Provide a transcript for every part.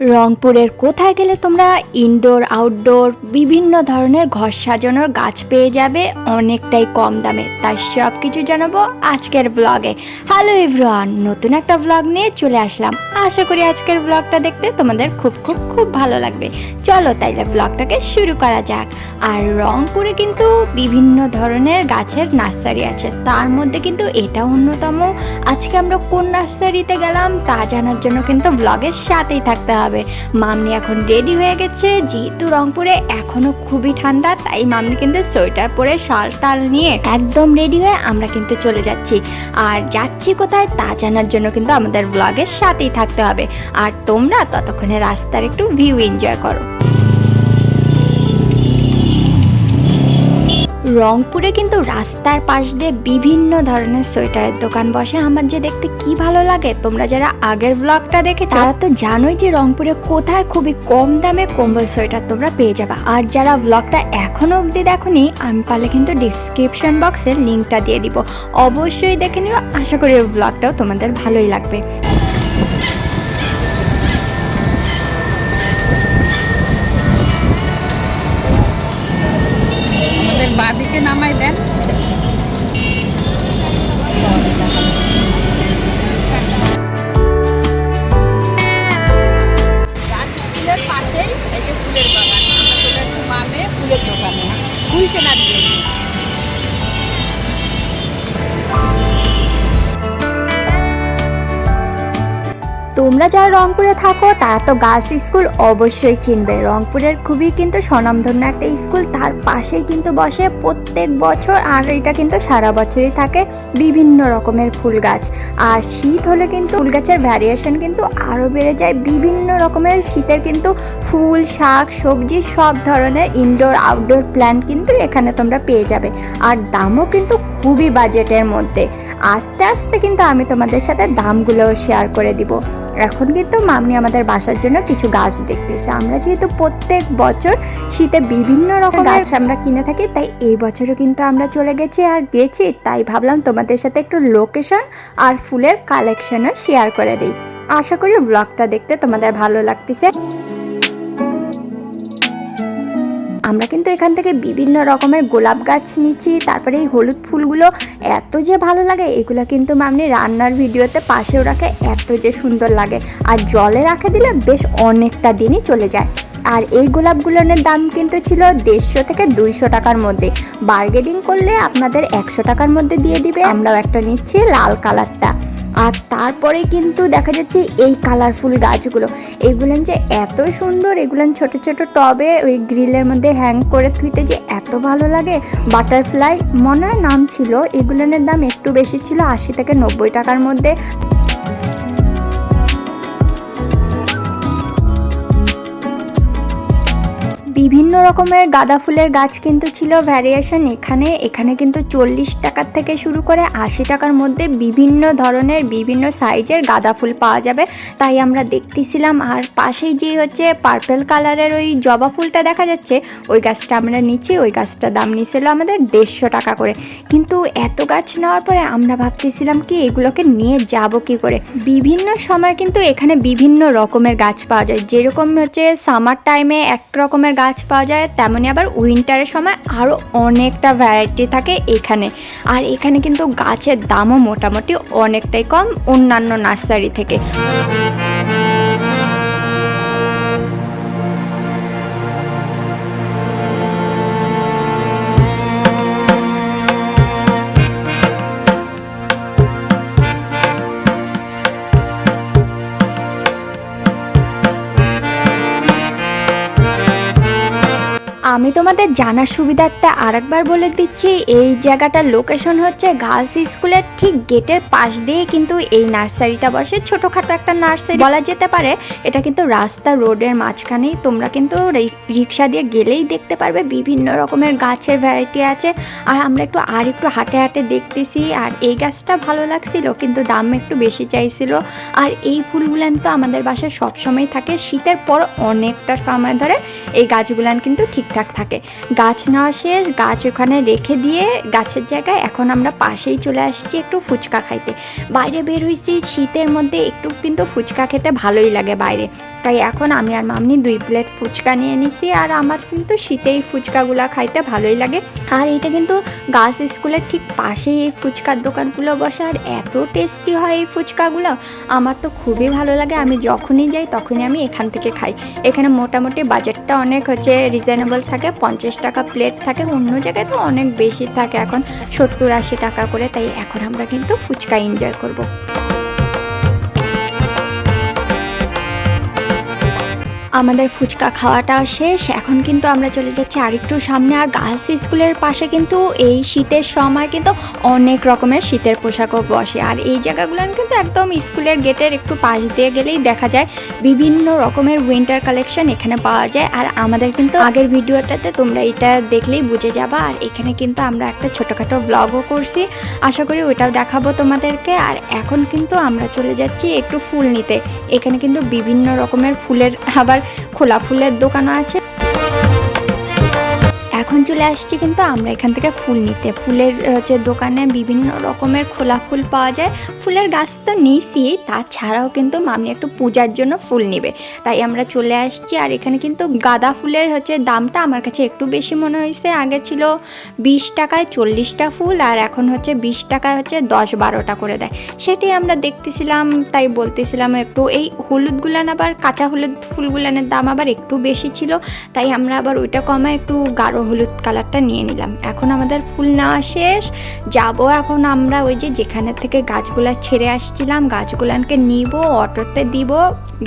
রংপুরের কোথায় গেলে তোমরা ইনডোর আউটডোর বিভিন্ন ধরনের ঘর সাজানোর গাছ পেয়ে যাবে অনেকটাই কম দামে। তার সব কিছু জানাব আজকের ব্লগে হ্যালো এভরিওয়ান নতুন একটা ব্লগ নিয়ে চলে আসলাম। আশা করি আজকের ব্লগটা দেখতে তোমাদের খুব খুব খুব ভালো লাগবে। চলো তাইলে ব্লগটাকে শুরু করা যাক। আর রংপুরে কিন্তু বিভিন্ন ধরনের গাছের নার্সারি আছে। তার মধ্যে কিন্তু এটা অন্যতম। আজকে আমরা কোন নার্সারিতে গেলাম তা জানার জন্য কিন্তু ব্লগের সাথেই থাকতে হবে মামনি এখন রেডি হয়ে গেছে। যেহেতু রংপুরে এখনও খুবই ঠান্ডা, তাই মামনি কিন্তু সোয়েটার পরে শাল টাল নিয়ে একদম রেডি হয়ে আমরা কিন্তু চলে যাচ্ছি। আর যাচ্ছি কোথায় তা জানার জন্য কিন্তু আমাদের ব্লগের সাথেই থাকতে হবে। আর তোমরা ততক্ষণে রাস্তার একটু ভিউ এনজয় করো। রংপুরে কিন্তু রাস্তার পাশ দিয়ে বিভিন্ন ধরনের সোয়েটারের দোকান বসে। আমার যে দেখতে কি ভালো লাগে, তোমরা যারা আগের ব্লগটা দেখে তারা তো জানোই যে রংপুরে কোথায় খুবই কম দামে কম্বল সোয়েটার তোমরা পেয়ে যাবে। আর যারা ব্লগটা এখনও অবধি দেখোনি, আমি পারলে কিন্তু ডিসক্রিপশন বক্সে লিঙ্কটা দিয়ে দিব। অবশ্যই দেখে নিও, আশা করি ব্লগটাও তোমাদের ভালোই লাগবে। আমাদের বাদিকে নামাই দেন। তোমরা যারা রংপুরে থাকো, তারা তো গার্লস স্কুল অবশ্যই চিনবে। রংপুরের খুবই কিন্তু স্বনামধন্য একটা স্কুল তার পাশেই কিন্তু বসে প্রত্যেক বছর আর এটা কিন্তু সারা বছরই থাকে বিভিন্ন রকমের ফুল গাছ। আর শীত হলে কিন্তু ফুল গাছের ভ্যারিয়েশন কিন্তু আরও বেড়ে যায়। বিভিন্ন রকমের শীতের কিন্তু ফুল, শাক, সবজি, সব ধরনের ইনডোর আউটডোর প্ল্যান্ট কিন্তু এখানে তোমরা পেয়ে যাবে। আর দামও কিন্তু খুবই বাজেটের মধ্যে। আস্তে আস্তে কিন্তু আমি তোমাদের সাথে দামগুলোও শেয়ার করে দিব। এখন কিন্তু মামনি আমাদের বাসার জন্য কিছু গাছ দেখতেছে। আমরা যেহেতু প্রত্যেক বছর শীতে বিভিন্ন রকম গাছ আমরা কিনে থাকি তাই এই বছরও কিন্তু আমরা চলে গেছি আর গেছি তাই ভাবলাম তোমাদের সাথে একটু লোকেশন আর ফুলের কালেকশনও শেয়ার করে দিই। আশা করি ব্লগটা দেখতে তোমাদের ভালো লাগতেছে। আমরা কিন্তু এখান থেকে বিভিন্ন রকমের গোলাপ গাছ নিচ্ছি, তারপরে এই হলুদ ফুলগুলো এত যে ভালো লাগে, এগুলো কিন্তু মামনি রান্নার ভিডিওতে পাশেও রাখে, এত যে সুন্দর লাগে। আর জলে রাখে দিলে বেশ অনেকটা দিনই চলে যায়। আর এই গোলাপগুলোর দাম কিন্তু ছিল দেড়শো থেকে দুইশো টাকার মধ্যে। বার্গেনিং করলে আপনাদের একশো টাকার মধ্যে দিয়ে দিবে। আমরাও একটা নিচ্ছি লাল কালারটা। আর তারপরে কিন্তু দেখা যাচ্ছে এই কালারফুল গাছগুলো। এগুলো যে এত সুন্দর এগুলো ছোট ছোট টবে ওই গ্রিলের মধ্যে হ্যাং করে থুইতে যে এত ভালো লাগে। বাটারফ্লাই মনে হয় নাম ছিল এগুলোর দাম একটু বেশি ছিল, আশি থেকে নব্বই টাকার মধ্যে। বিভিন্ন রকমের গাঁদা ফুলের গাছ কিন্তু ছিল ভ্যারিয়েশন এখানে। এখানে কিন্তু চল্লিশ টাকার থেকে শুরু করে আশি টাকার মধ্যে বিভিন্ন ধরনের, বিভিন্ন সাইজের গাঁদা ফুল পাওয়া যাবে। তাই আমরা দেখতেছিলাম আর পাশেই যে হচ্ছে পার্পেল কালারের ওই জবা ফুলটা দেখা যাচ্ছে, ওই গাছটা আমরা নিচ্ছি, ওই গাছটার দাম নিয়েছিল আমাদের দেড়শো টাকা করে। কিন্তু এত গাছ নেওয়ার পরে আমরা ভাবতেছিলাম কি এগুলোকে নিয়ে যাব কি করে? বিভিন্ন সময় কিন্তু এখানে বিভিন্ন রকমের গাছ পাওয়া যায়। যেরকম হচ্ছে সামার টাইমে এক রকমের গাছ পাওয়া যায় তেমনই আবার উইন্টারের সময় আরও অনেকটা ভ্যারাইটি থাকে এখানে। আর এখানে কিন্তু গাছের দামও মোটামুটি অনেকটাই কম অন্যান্য নার্সারি থেকে। আমি তোমাদের জানার সুবিধার্থে আরেকবার বলে দিচ্ছি, এই জায়গাটার লোকেশন হচ্ছে গার্লস স্কুলের ঠিক গেটের পাশ দিয়ে কিন্তু এই নার্সারিটা বসে। ছোটোখাটো একটা নার্সারি বলা যেতে পারে। এটা কিন্তু রাস্তা রোডের মাঝখানেই। তোমরা কিন্তু রিক্সা দিয়ে গেলেই দেখতে পারবে বিভিন্ন রকমের গাছের ভ্যারাইটি আছে। আর আমরা একটু আর একটু হাঁটে হাঁটে দেখতেছি। আর এই গাছটা ভালো লাগছিল, কিন্তু দাম একটু বেশি চাইছিল। আর এই ফুলগুলান তো আমাদের বাসায় সবসময় থাকে। শীতের পর অনেকটা সময় ধরে এই গাছগুলান কিন্তু ঠিকঠাক থাকে। গাছ নেওয়া শেষ গাছ ওখানে রেখে দিয়ে গাছের জায়গায় এখন আমরা পাশেই চলে আসছি একটু ফুচকা খাইতে। বাইরে বের হয়েছি শীতের মধ্যে একটু কিন্তু ফুচকা খেতে ভালোই লাগে বাইরে। তাই এখন আমি আর মামনি দুই প্লেট ফুচকা নিয়ে নিছি, আর আমার কিন্তু শীতেই ফুচকাগুলো খাইতে ভালোই লাগে। আর এটা কিন্তু গার্লস স্কুলের ঠিক পাশেই এই ফুচকার দোকানগুলো বসে, আর এত টেস্টি হয় এই ফুচকাগুলো। আমার তো খুবই ভালো লাগে, আমি যখনই যাই তখনই আমি এখান থেকে খাই। এখানে মোটামুটি বাজেটটা অনেক হচ্ছে রিজনেবল থাকে, পঞ্চাশ টাকা প্লেট থাকে, অন্য জায়গায় তো অনেক বেশি থাকে এখন, সত্তর আশি টাকা করে, তাই এখন আমরা কিন্তু ফুচকা এনজয় করব। আমাদের ফুচকা খাওয়াটা শেষ। এখন কিন্তু আমরা চলে যাচ্ছি আরেকটু সামনে। আর গার্লস স্কুলের পাশে কিন্তু এই শীতের সময় কিন্তু অনেক রকমের শীতের পোশাকও বসে। আর এই জায়গাগুলো কিন্তু একদম স্কুলের গেটের একটু পাশ দিয়ে গেলেই দেখা যায়। বিভিন্ন রকমের উইন্টার কালেকশন এখানে পাওয়া যায়। আর আমাদের কিন্তু আগের ভিডিওটাতে তোমরা এটা দেখলেই বুঝে যাবা। আর এখানে কিন্তু আমরা একটা ছোটোখাটো ব্লগও করছি। আশা করি ওইটাও দেখাবো তোমাদেরকে। আর এখন কিন্তু আমরা চলে যাচ্ছি একটু ফুল নিতে। এখানে কিন্তু বিভিন্ন রকমের ফুলের আবার খোলা ফুলের দোকান আছে। এখন চলে আসছি কিন্তু আমরা এখান থেকে ফুল নিতে। ফুলের হচ্ছে দোকানে বিভিন্ন রকমের খোলা ফুল পাওয়া যায়, ফুলের গাছ তো নিয়েছি, তাছাড়াও কিন্তু মামি একটু পূজার জন্য ফুল নেবে। তাই আমরা চলে আসছি, আর এখানে কিন্তু গাঁদা ফুলের হচ্ছে দামটা আমার কাছে একটু বেশি মনে হয়েছে। আগে ছিল বিশ টাকায় চল্লিশটা ফুল, আর এখন হচ্ছে বিশ টাকায় হচ্ছে দশ বারোটা করে দেয়। সেটাই আমরা দেখতেছিলাম, তাই বলতেছিলাম একটু এই হলুদগুলান আবার কাঁচা হলুদ ফুলগুলানের দাম আবার একটু বেশি ছিল, তাই আমরা আবার ওইটা কমায় একটু গাঢ় হলুদ কালারটা নিয়ে নিলাম। এখন আমাদের ফুল নেওয়া শেষ। যাব এখন আমরা ওই যে যেখানে থেকে গাছগুলা ছেড়ে আসছিলাম, গাছগুলানকে নিব, অটোতে দিব,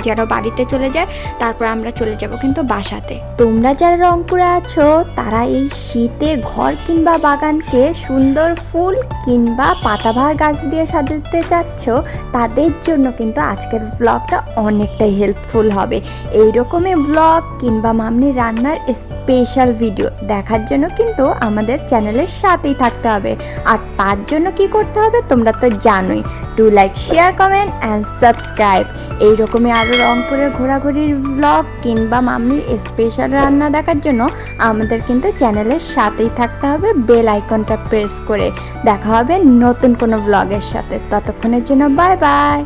যেন বাড়িতে চলে যায়, তারপর আমরা চলে যাব কিন্তু বাসাতে। তোমরা যারা রংপুরে আছো, তারা এই শীতে ঘর কিংবা বাগানকে সুন্দর ফুল কিংবা পাতাবাহার গাছ দিয়ে সাজাতে চাচ্ছ, তাদের জন্য কিন্তু আজকের ব্লগটা অনেকটাই হেল্পফুল হবে। এই রকমই ব্লগ কিংবা মামনি রান্নার স্পেশাল ভিডিও দেখার জন্য কিন্তু আমাদের চ্যানেলের সাথেই থাকতে হবে। আর তার জন্য কি করতে হবে তোমরা তো জানোই। To like share comment and subscribe এই রকমই আরও রংপুরের ঘোরাঘুরির ব্লগ কিংবা মামনির স্পেশাল রান্না দেখার জন্য আমাদের কিন্তু চ্যানেলের সাথেই থাকতে হবে বেল আইকনটা প্রেস করে। দেখা হবে নতুন কোনো ব্লগের সাথে। ততক্ষণের জন্য বাই বাই